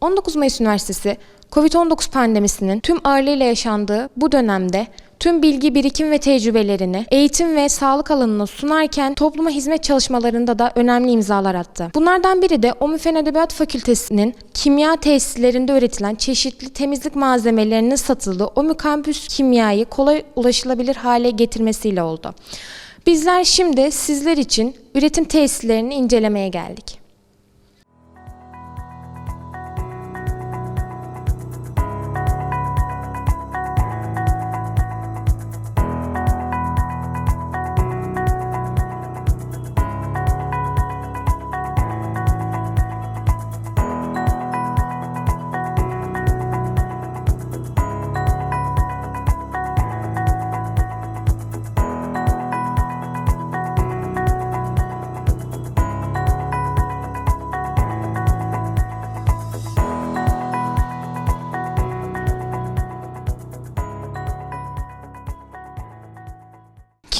19 Mayıs Üniversitesi COVID-19 pandemisinin tüm ağırlığıyla yaşandığı bu dönemde tüm bilgi birikim ve tecrübelerini eğitim ve sağlık alanına sunarken topluma hizmet çalışmalarında da önemli imzalar attı. Bunlardan biri de OMÜ Fen Edebiyat Fakültesi'nin kimya tesislerinde üretilen çeşitli temizlik malzemelerinin satıldığı OMÜ Kampüs Kimya'yı kolay ulaşılabilir hale getirmesiyle oldu. Bizler şimdi sizler için üretim tesislerini incelemeye geldik.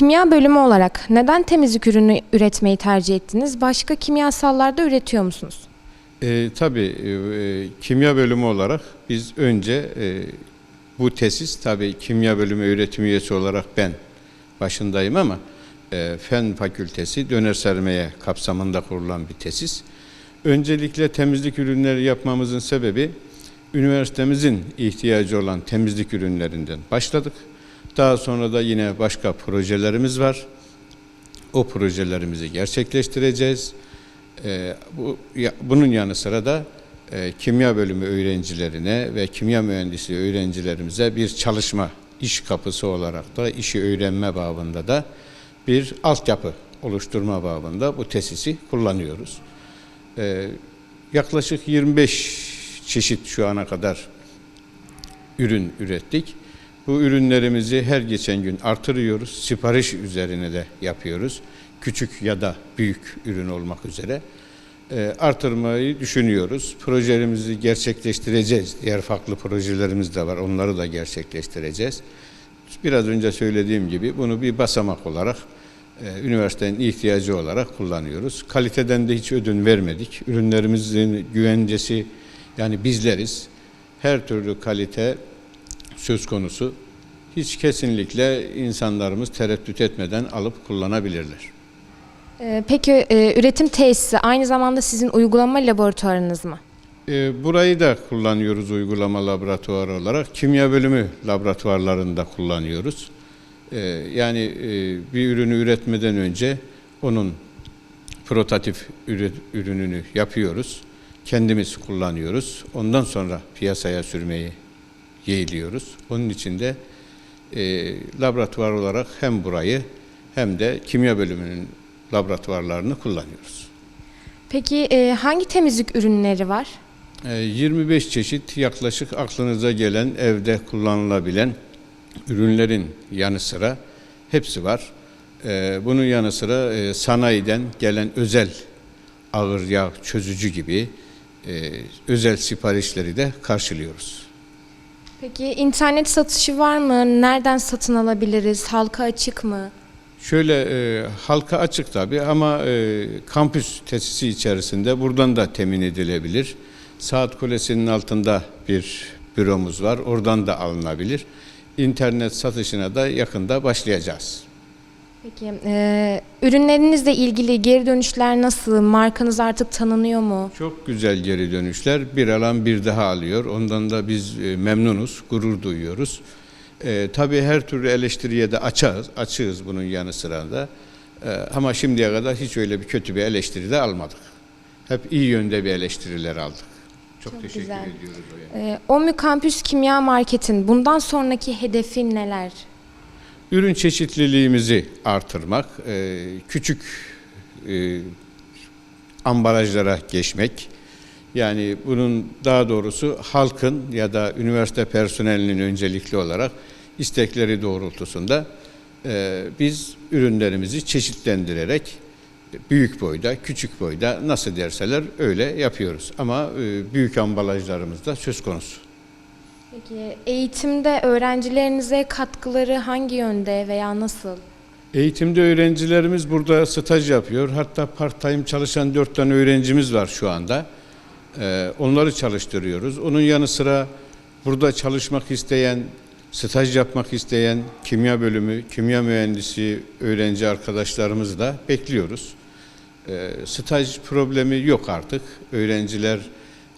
Kimya bölümü olarak neden temizlik ürünü üretmeyi tercih ettiniz? Başka kimyasallarda üretiyor musunuz? E, tabii e, kimya bölümü olarak biz önce e, bu tesis tabii kimya bölümü öğretim üyesi olarak ben başındayım ama e, fen fakültesi döner sermaye kapsamında kurulan bir tesis. Öncelikle temizlik ürünleri yapmamızın sebebi üniversitemizin ihtiyacı olan temizlik ürünlerinden başladık. Daha sonra da yine başka projelerimiz var. O projelerimizi gerçekleştireceğiz. Ee, bu, ya- bunun yanı sıra da e, kimya bölümü öğrencilerine ve kimya mühendisliği öğrencilerimize bir çalışma iş kapısı olarak da işi öğrenme babında da bir altyapı oluşturma babında bu tesisi kullanıyoruz. Ee, yaklaşık 25 çeşit şu ana kadar ürün ürettik. Bu ürünlerimizi her geçen gün artırıyoruz. Sipariş üzerine de yapıyoruz. Küçük ya da büyük ürün olmak üzere. Ee, artırmayı düşünüyoruz. Projelerimizi gerçekleştireceğiz. Diğer farklı projelerimiz de var. Onları da gerçekleştireceğiz. Biraz önce söylediğim gibi bunu bir basamak olarak e, üniversitenin ihtiyacı olarak kullanıyoruz. Kaliteden de hiç ödün vermedik. Ürünlerimizin güvencesi yani bizleriz. Her türlü kalite söz konusu. Hiç kesinlikle insanlarımız tereddüt etmeden alıp kullanabilirler. Ee, Peki e, üretim tesisi aynı zamanda sizin uygulama laboratuvarınız mı? Ee, Burayı da kullanıyoruz uygulama laboratuvarı olarak. Kimya bölümü laboratuvarlarında kullanıyoruz. Ee, Yani e, bir ürünü üretmeden önce onun prototip ürü- ürününü yapıyoruz. Kendimiz kullanıyoruz. Ondan sonra piyasaya sürmeyi yeğliyoruz. Onun için de e, laboratuvar olarak hem burayı hem de kimya bölümünün laboratuvarlarını kullanıyoruz. Peki e, hangi temizlik ürünleri var? E, 25 çeşit yaklaşık aklınıza gelen evde kullanılabilen ürünlerin yanı sıra hepsi var. E, Bunun yanı sıra e, sanayiden gelen özel ağır yağ çözücü gibi e, özel siparişleri de karşılıyoruz. Peki internet satışı var mı? Nereden satın alabiliriz? Halka açık mı? Şöyle e, halka açık tabi ama e, kampüs tesisi içerisinde buradan da temin edilebilir. Saat Kulesi'nin altında bir büromuz var. Oradan da alınabilir. İnternet satışına da yakında başlayacağız. Peki e, ürünlerinizle ilgili geri dönüşler nasıl? Markanız artık tanınıyor mu? Çok güzel geri dönüşler. Bir alan bir daha alıyor. Ondan da biz e, memnunuz, gurur duyuyoruz. E, tabii her türlü eleştiriye de açığız, açığız bunun yanı sıra da. E, ama şimdiye kadar hiç öyle bir kötü bir eleştiri de almadık. Hep iyi yönde bir eleştiriler aldık. Çok, Çok teşekkür güzel. ediyoruz o yani. E, OMÜ Kampüs Kimya Market'in bundan sonraki hedefi neler? Ürün çeşitliliğimizi artırmak, e, küçük e, ambalajlara geçmek. Yani bunun daha doğrusu halkın ya da üniversite personelinin öncelikli olarak istekleri doğrultusunda e, biz ürünlerimizi çeşitlendirerek büyük boyda, küçük boyda nasıl derseler öyle yapıyoruz. Ama büyük ambalajlarımız da söz konusu. Peki eğitimde öğrencilerinize katkıları hangi yönde veya nasıl? Eğitimde öğrencilerimiz burada staj yapıyor. Hatta part-time çalışan dört tane öğrencimiz var şu anda. Ee, onları çalıştırıyoruz. Onun yanı sıra burada çalışmak isteyen, staj yapmak isteyen kimya bölümü, kimya mühendisi öğrenci arkadaşlarımızı da bekliyoruz. Ee, staj problemi yok artık. Öğrenciler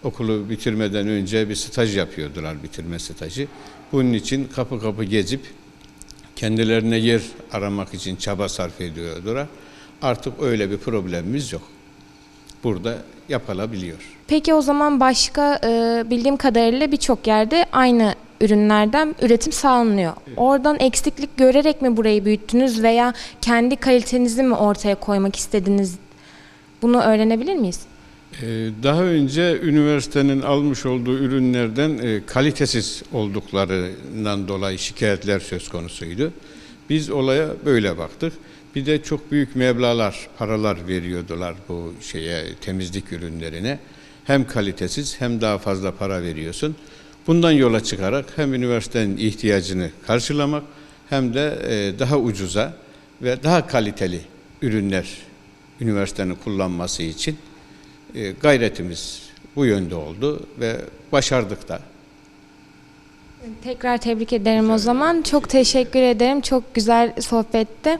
okulu bitirmeden önce bir staj yapıyordular, bitirme stajı. Bunun için kapı kapı gezip kendilerine yer aramak için çaba sarf ediyordular. Artık öyle bir problemimiz yok. Burada yapılabiliyor. Peki o zaman başka e, bildiğim kadarıyla birçok yerde aynı ürünlerden üretim sağlanıyor. Oradan eksiklik görerek mi burayı büyüttünüz veya kendi kalitenizi mi ortaya koymak istediniz? Bunu öğrenebilir miyiz? Ee, Daha önce üniversitenin almış olduğu ürünlerden e, kalitesiz olduklarından dolayı şikayetler söz konusuydu. Biz olaya böyle baktık. Bir de çok büyük meblağlar, paralar veriyordular bu şeye temizlik ürünlerine. Hem kalitesiz hem daha fazla para veriyorsun. Bundan yola çıkarak hem üniversitenin ihtiyacını karşılamak hem de e, daha ucuza ve daha kaliteli ürünler üniversitenin kullanması için e, gayretimiz bu yönde oldu ve başardık da. Tekrar tebrik ederim o zaman. Çok teşekkür ederim. Çok güzel sohbetti.